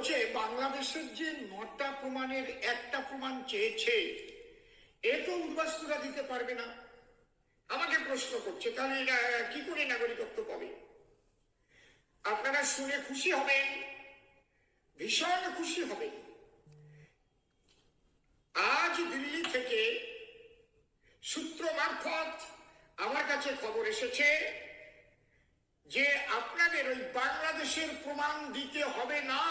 বলছে বাংলাদেশের যে নটা প্রমাণের একটা প্রমাণ চেয়েছে, এ তো উদ্বাস্তুরা দিতে পারবে না। আমাকে প্রশ্ন করছে, তাহলে কি করে নাগরিকত্ব পাবে? আপনারা শুনে খুশি হবেন, ভীষণ খুশি হবে আজ দিল্লি থেকে সূত্র মারফত আমার কাছে খবর এসেছে যে আপনাদের ওই বাংলাদেশের প্রমাণ দিতে হবে না।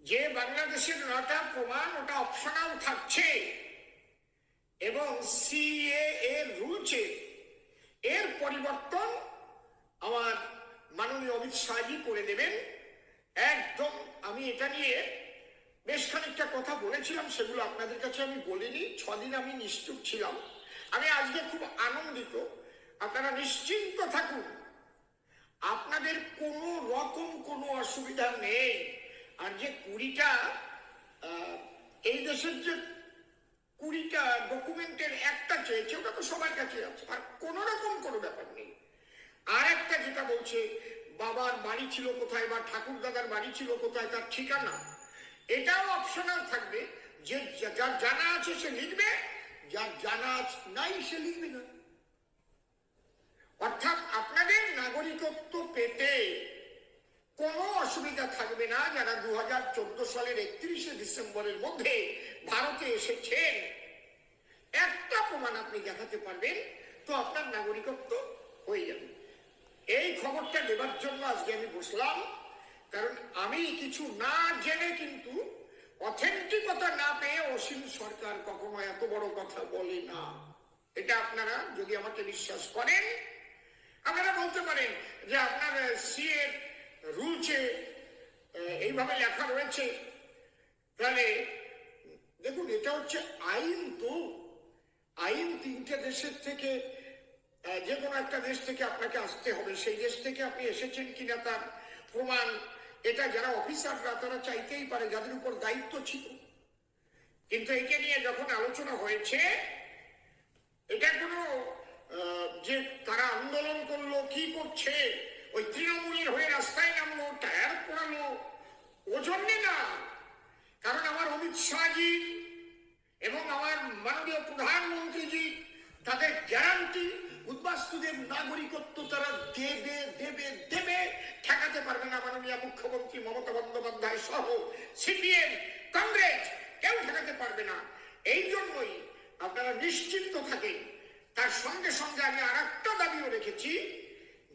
যে বাংলাদেশের নটা প্রমাণ, ওটা অপশনাল থাকছে। এবং সিএ এর রুলসে এর পরিবর্তন আমার মাননীয় অমিত শাহজি করে দেবেন। একদম, আমি এটা নিয়ে বেশ খানিকটা কথা বলেছিলাম, সেগুলো আপনাদের কাছে আমি বলিনি। ছদিন আমি নিশ্চুপ ছিলাম। আমি আজকে খুব আনন্দিত। আপনারা নিশ্চিন্ত থাকুন। আপনাদের কোনো রকম কোনো অসুবিধা নেই। আর যে কুড়িটা এই দেশের যে কুড়িটা ডকুমেন্টের একটা চেয়েছে, ওটা তো সবার কাছে আছে। আর কোনো রকম কোনো ব্যাপার নেই। আর একটা যেটা বলছে, বাবার বাড়ি ছিল কোথায় বা ঠাকুর দাদার বাড়ি ছিল কোথায়, তার ঠিকানা, এটাও অপশনাল থাকবে। যে, যার জানা আছে সে লিখবে, যার জানা নাই সে লিখবে না। অর্থাৎ আপনাদের নাগরিকত্ব পেতে কোনো অসুবিধা থাকবে না যারা দু হাজার চোদ্দ সালের একত্রিশে ডিসেম্বরের মধ্যে ভারতে এসেছেন। একটা প্রমাণ আপনি দেখাতে পারবেন, তো আপনার নাগরিকত্ব হয়ে যাবে। এই খবরটা দেবার জন্য আজকে আমি বসলাম, কারণ আমি কিছু না জেনে কিন্তু অথেন্টিকতা না পেয়ে অসীম সরকার কখনো এত বড় কথা বলে না। এটা আপনারা যদি আমাকে বিশ্বাস করেন, আপনারা বলতে পারেন যে আপনার সি এর রুলসে এইভাবে লেখা রয়েছে। তাহলে, দেখুন, এটা হচ্ছে আইন তো। আইন তিনটে দেশের থেকে যে কোনো একটা দেশ থেকে আপনাকে আসতে হবে। সেই দেশ থেকে আপনি এসেছেন কিনা তার প্রমাণ। এটা যারা অফিসাররা, তারা চাইতেই পারে, যাদের উপর দায়িত্ব ছিল। কিন্তু একে নিয়ে যখন আলোচনা হয়েছে, এটা কোনো যে তারা আন্দোলন করল, কি করছে, ওই তৃণমূলের হয়ে জন্যে না। কারণ আমার অমিত শাহজি এবং আমার মাননীয় প্রধানমন্ত্রীজি, তাদের গ্যারান্টি উদ্বাস্তুদের নাগরিকত্ব তারা দেবে দেবে দেবে, ঠেকাতে পারবে না মাননীয় মুখ্যমন্ত্রী মমতা বন্দ্যোপাধ্যায় সহ সিপিএম, কংগ্রেস, কেউ ঠেকাতে পারবে না। এই জন্যই আপনারা নিশ্চিন্ত থাকেন। তার সঙ্গে সঙ্গে আমি আর একটা দাবিও রেখেছি।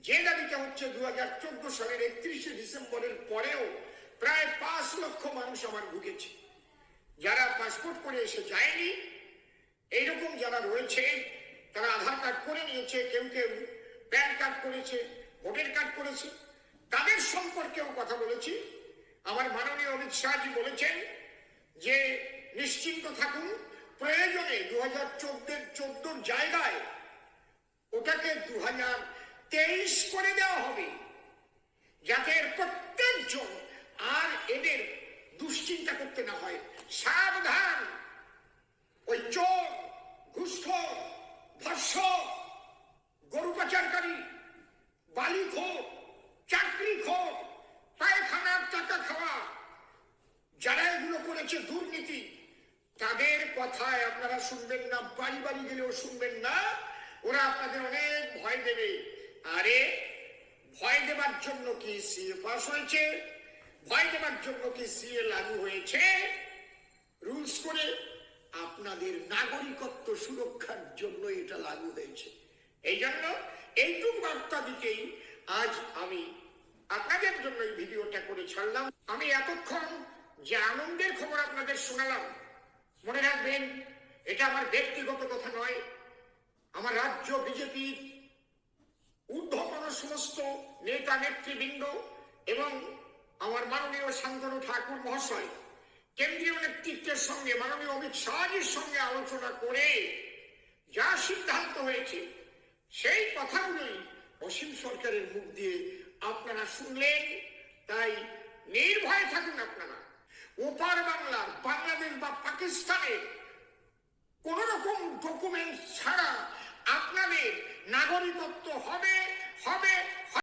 যে দাবিটা হচ্ছে দু সালের একত্রিশে ডিসেম্বরের পরেও প্রায় পাঁচ লক্ষ মানুষ আমার ঢুকেছে। যারা পাসপোর্ট করে এসে যায়নি, এইরকম যারা রয়েছে, তারা আধার কার্ড করে নিয়েছে, কেউ কেউ প্যান কার্ড করেছে, ভোটার কার্ড করেছে, তাদের সম্পর্কেও কথা বলেছি। আমার মাননীয় অমিত শাহজি বলেছেন যে, নিশ্চিন্ত থাকুন, প্রয়োজনে দু হাজার চোদ্দের চোদ্দোর জায়গায় ওটাকে দু হাজার তেইশ করে দেওয়া হবে। যাতে প্রত্যেকজন আর এদের দুশ্চিন্তা করতে না হয়। সাবধান। ওই চোর ঘুষখোর ধর্ষক গরু পাচারকারী বালি বালিখোর, চাকরিখোর, পায়খানার টাকা খাওয়া, যারা এগুলো করেছে দুর্নীতি, তাদের কথায় আপনারা শুনবেন না, বাড়ি বাড়ি গেলেও শুনবেন না, ওরা আপনাদের অনেক ভয় দেবে। আরে, ভয় দেবার জন্য কি সিএ হয়েছে ভয় দেবার জন্য কি সিএ লাগু হয়েছে। রুলস করে আপনাদের নাগরিকত্ব সুরক্ষার জন্য এটা লাগু হয়েছে। এই জন্য এইটুকু বার্তা দিতেই আজ আমি আপনাদের জন্য এই ভিডিওটা করে ছাড়লাম। আমি এতক্ষণ যে আনন্দের খবর আপনাদের শোনালাম, মনে রাখবেন, এটা আমার ব্যক্তিগত কথা নয়, আমার রাজ্য বিজেপির ঊর্ধ্বতন সমস্ত নেতা নেতৃবৃন্দ এবং আমার মাননীয় শান্তনু ঠাকুর মহাশয়, কেন্দ্রীয় নেতৃত্বের সঙ্গে, মাননীয় অমিত শাহজির সঙ্গে আলোচনা করে যা সিদ্ধান্ত হয়েছে, সেই কথাগুলোই অসীম সরকারের মুখ দিয়ে আপনারা শুনলেন। তাই নির্ভয়ে থাকুন আপনারা। ওপার বাংলার বাংলাদেশ বা পাকিস্তানের কোন রকম ডকুমেন্ট ছাড়া আপনাদের নাগরিকত্ব হবে হবে